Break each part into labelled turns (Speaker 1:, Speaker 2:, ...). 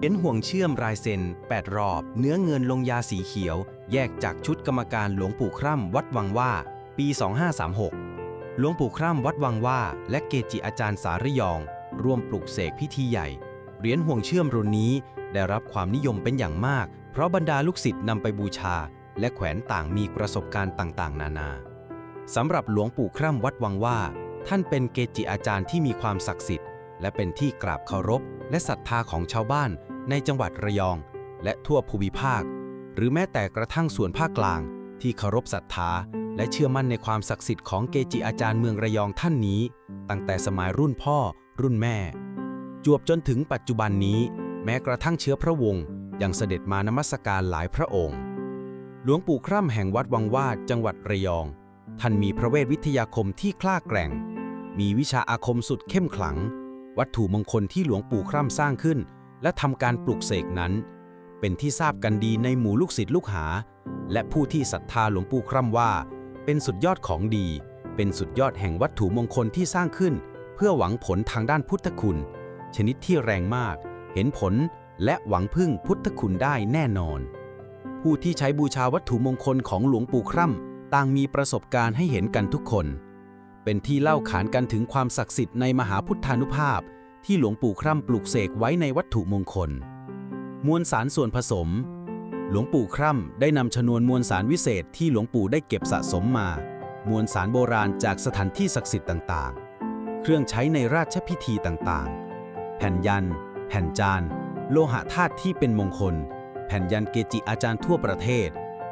Speaker 1: เหรียญห่วงเชื่อมรายเซน8 รอบ เนื้อเงินลงยาสีเขียว แยกจากชุดกรรมการหลวงปู่คร่ำวัดวังว่า ปี 2536 หลวงปู่คร่ำวัดวังว่า และเกจิอาจารย์สาระยอง ร่วมปลุกเสกพิธีใหญ่ เหรียญห่วงเชื่อมรุ่นนี้ได้รับความนิยมเป็นอย่างมาก เพราะบรรดาลูกศิษย์นำไปบูชา และแขวนต่างมีประสบการณ์ต่างๆ นานาสำหรับหลวงปู่คร่ำวัดวังว่า ท่านเป็นเกจิอาจารย์ที่มีความศักดิ์สิทธิ์ และเป็นที่กราบเคารพ และศรัทธาของชาวบ้าน ในจังหวัดระยอง และทั่วภูมิภาค หรือแม้แต่กระทั่งส่วนภาคกลาง ที่เคารพศรัทธา และเชื่อมั่นในความศักดิ์สิทธิ์ของเกจิอาจารย์เมืองระยองท่านนี้ ตั้งแต่สมัยรุ่นพ่อ รุ่นแม่ จวบจนถึงปัจจุบันนี้ แม้กระทั่งเชื้อพระวงศ์ยังเสด็จมานมัสการหลายพระองค์ หลวงปู่คร่ำแห่งวัดวังวาดจังหวัดระยอง ท่านมีพระเวทวิทยาคมที่กล้าแกร่ง มีวิชาอาคมสุดเข้มขลัง วัตถุมงคลที่หลวงปู่คร่ำสร้างขึ้น และทำการปลุกเสกนั้น เป็นที่ทราบกันดีในหมู่ลูกศิษย์ลูกหา และผู้ที่ศรัทธาหลวงปู่คร่ำว่า เป็นสุดยอดของดี เป็นสุดยอดแห่งวัตถุมงคลที่สร้างขึ้น เพื่อหวังผลทางด้านพุทธคุณ ชนิดที่แรงมาก เห็นผลและหวังพึ่งพุทธคุณได้แน่นอน ผู้ที่ใช้บูชาวัตถุมงคลของหลวงปู่คร่ำต่างมีประสบการณ์ให้เห็นกันทุกคน เป็นที่เล่าขานกันถึงความศักดิ์สิทธิ์ในมหาพุทธานุภาพ ที่หลวงปู่คร่ำปลูกเสกไว้ในวัตถุมงคล มวลสารส่วนผสม หลวงปู่คร่ำได้นำชนวนมวลสารวิเศษที่หลวงปู่ได้เก็บสะสมมา มวลสารโบราณจากสถานที่ศักดิ์สิทธิ์ต่างๆ เครื่องใช้ในราชพิธีต่างๆ แผ่นยัน แผ่นจาน โลหะธาตุที่เป็นมงคล แผ่นยันเกจิอาจารย์ทั่วประเทศ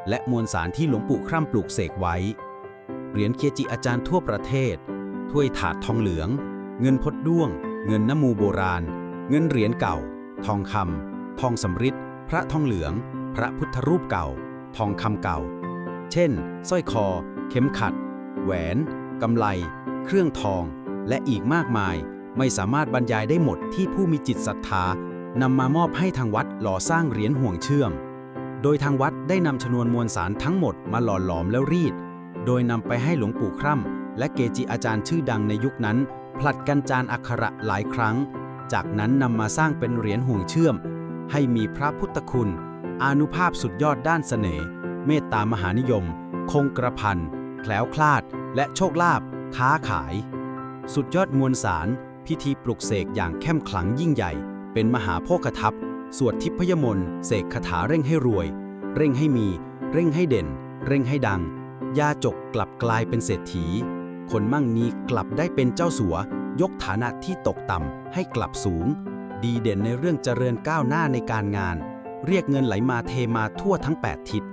Speaker 1: และมวลสารที่หลวงปู่คร่ำปลูกเสกไว้ เหรียญเกจิอาจารย์ทั่วประเทศ ถ้วยถาดทองเหลือง เงินพดด้วง เงินน้ำมูโบราณ เงินเหรียญเก่า ทองคำทองสำริดพระทองเหลือง พระพุทธรูปเก่า ทองคำเก่า เช่นสร้อยคอ เข็มขัด แหวนกำไล เครื่องทอง และอีกมากมาย ไม่สามารถบรรยายได้หมดที่ผู้มีจิตศรัทธานำมามอบให้ทางวัดหล่อสร้างเหรียญห่วงเชื่อม โดยทางวัดได้นำชนวนมวลสารทั้งหมดมาหล่อหลอมแล้วรีด โดยนำไปให้หลวงปู่คร่ำและเกจิอาจารย์ชื่อดังในยุคนั้น ผลัดกันจานอักขระหลายครั้ง จากนั้นนำมาสร้างเป็นเหรียญห่วงเชื่อม ให้มีพระพุทธคุณ อานุภาพสุดยอดด้านเสน่ห์เมตตามหานิยม คงกระพันแคล้วคลาด และโชคลาภค้าขาย สุดยอดมวลสาร พิธีปลุกเสกอย่างเข้มขลังยิ่งใหญ่ เป็นมหาโภคทัพสวดทิพยมนต์เสกคาถาเร่งให้รวย เร่งให้มี เร่งให้เด่น เร่งให้ดังยาจกกลับกลายเป็นเศรษฐี คนมั่งมีกลับได้เป็นเจ้าสัวยกฐานะที่ตกต่ำให้กลับสูง ดีเด่นในเรื่องเจริญก้าวหน้าในการงาน เรียกเงินไหลมาเทมาทั่วทั้ง 8 ทิศ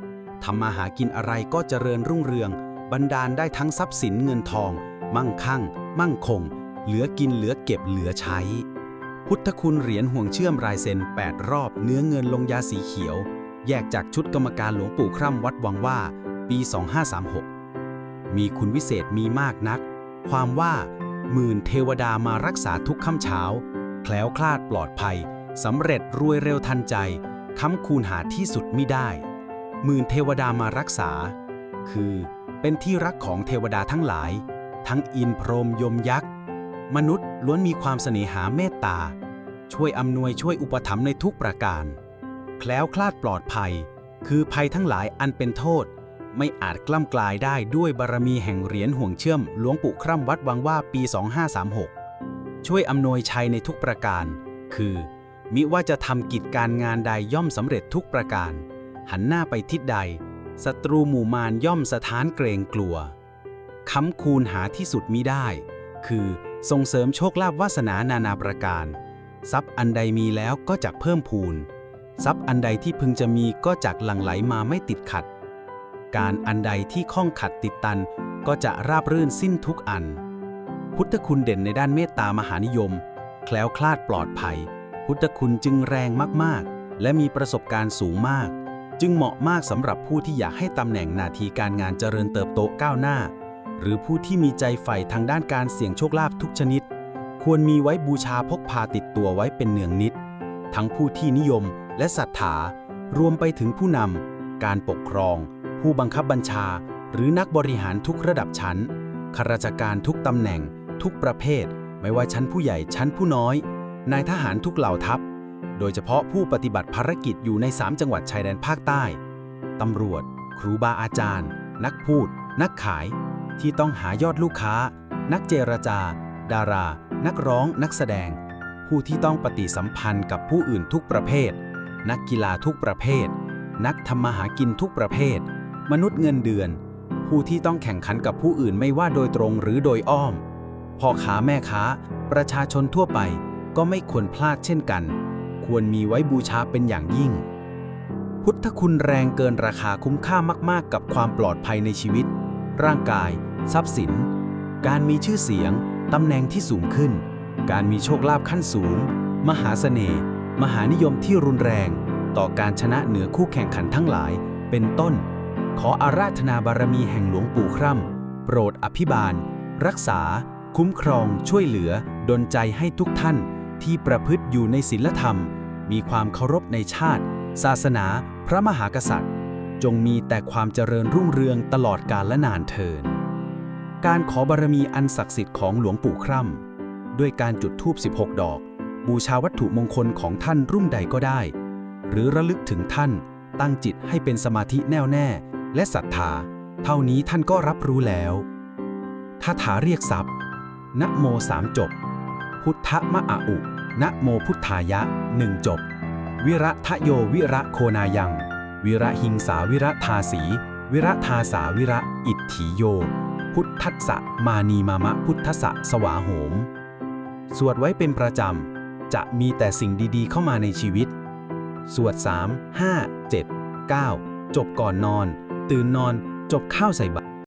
Speaker 1: ทำมาหากินอะไรก็เจริญรุ่งเรือง บันดาลได้ทั้งทรัพย์สินเงินทอง มั่งคั่ง มั่งคง เหลือกินเหลือเก็บเหลือใช้ พุทธคุณเหรียญห่วงเชื่อมรายเซน8 รอบเนื้อเงินลงยาสีเขียว แยกจากชุดกรรมการหลวงปู่คร่ำวัดวังว่า ปี 2536 มีคุณวิเศษมีมากนัก ความว่า หมื่นเทวดามารักษาทุกค่ำเช้า แคล้วคลาดปลอดภัยสำเร็จรวยเร็วทันใจค้ำคูณหาที่สุดมิได้ หมื่นเทวดามารักษา คือเป็นที่รักของเทวดาทั้งหลาย ทั้งอินพรหมยมยักษ์ มนุษย์ล้วนมีความเสน่หาเมตตา ช่วยอำนวยช่วยอุปถัมภ์ในทุกประการ แคล้วคลาดปลอดภัย คือภัยทั้งหลายอันเป็นโทษ ไม่อาจกล้ำกลายได้ด้วยบารมีแห่งเหรียญห่วงเชื่อมหลวงปู่คร่ำวัดวังว่าปี 2536 ช่วยอำนวยชัยในทุกประการ คือ มิว่าจะทำกิจการงานใดย่อมสำเร็จทุกประการ หันหน้าไปทิศใดศัตรูหมู่มารย่อมสะท้านเกรงกลัวค้ำคูณหาที่สุดมิได้ คือส่งเสริมโชคลาภวาสนานานาประการ ทรัพย์อันใดมีแล้วก็จักเพิ่มพูน ทรัพย์อันใดที่พึงจะมีก็จักหลั่งไหลมาไม่ติดขัด การอันใดที่ข้องขัดติดตันก็จะราบรื่นสิ้นทุกอัน พุทธคุณเด่นในด้านเมตตามหานิยม แคล้วคลาดปลอดภัย พุทธคุณจึงแรงมากๆ และมีประสบการณ์สูงมาก จึงเหมาะมากสำหรับผู้ที่อยากให้ตำแหน่งหนาทีการงานเจริญเติบโตก้าวหน้า หรือผู้ที่มีใจใฝ่ทางด้านการเสี่ยงโชคลาภทุกชนิด ควรมีไว้บูชาพกพาติดตัวไว้เป็นเนืองนิด ทั้งผู้ที่นิยมและศรัทธารวมไปถึงผู้นำการปกครอง ผู้บังคับบัญชา หรือนักบริหารทุกระดับชั้นข้าราชการทุกตำแหน่ง ทุกประเภท ไม่ว่าชั้นผู้ใหญ่ชั้นผู้น้อย นายทหารทุกเหล่าทัพ โดยเฉพาะผู้ปฏิบัติภารกิจอยู่ใน 3 จังหวัดชายแดนภาคใต้ตำรวจ ครูบาอาจารย์ นักพูด นักขาย ที่ต้องหายอดลูกค้า นักเจรจา ดารา นักร้อง นักแสดง ผู้ที่ต้องปฏิสัมพันธ์กับผู้อื่นทุกประเภท นักกีฬาทุกประเภท นักทำมาหากินทุกประเภท มนุษย์เงินเดือน ผู้ที่ต้องแข่งขันกับผู้อื่นไม่ว่าโดยตรงหรือโดยอ้อมพ่อค้าแม่ค้า ประชาชนทั่วไปก็ไม่ควรพลาดเช่นกัน ควรมีไว้บูชาเป็นอย่างยิ่ง พุทธคุณแรงเกินราคาคุ้มค่ามาก ๆ กับความปลอดภัยในชีวิต ร่างกาย ทรัพย์สิน การมีชื่อเสียง ตำแหน่งที่สูงขึ้น การมีโชคลาภขั้นสูง มหาเสน่ห์มหานิยมที่รุนแรง ต่อการชนะเหนือคู่แข่งขันทั้งหลาย เป็นต้น ขออาราธนาบารมีแห่งหลวงปู่คร่ำ โปรดอภิบาล รักษา คุ้มครองช่วยเหลือ ดลใจให้ทุกท่านที่ประพฤติอยู่ในศีลธรรม มีความเคารพในชาติ ศาสนา พระมหากษัตริย์ จงมีแต่ความเจริญรุ่งเรืองตลอดกาลและนานเทิน การขอบารมีอันศักดิ์สิทธิ์ของหลวงปู่คร่ำ ด้วยการจุดธูป 16 ดอก บูชาวัตถุมงคลของท่านรุ่นใดก็ได้ หรือระลึกถึงท่านตั้งจิตให้เป็นสมาธิแน่วแน่ และศรัทธา เท่านี้ท่านก็รับรู้แล้วคาถาเรียกทรัพย์ นะโมสามจบ พุทธมะอะอุนะโมพุทธายะหนึ่งจบ วิระทะโยวิระโคนายัง วิระหิงสาวิระทาสี วิระทาสาวิระ อิทถิโย พุทธัสสะมานีมามะพุทธสะสวาโหม สวดไว้เป็นประจำ จะมีแต่สิ่งดีๆเข้ามาในชีวิต สวด 3 5 7 9 จบก่อนนอน ตื่นนอน จบข้าวใส่บาตร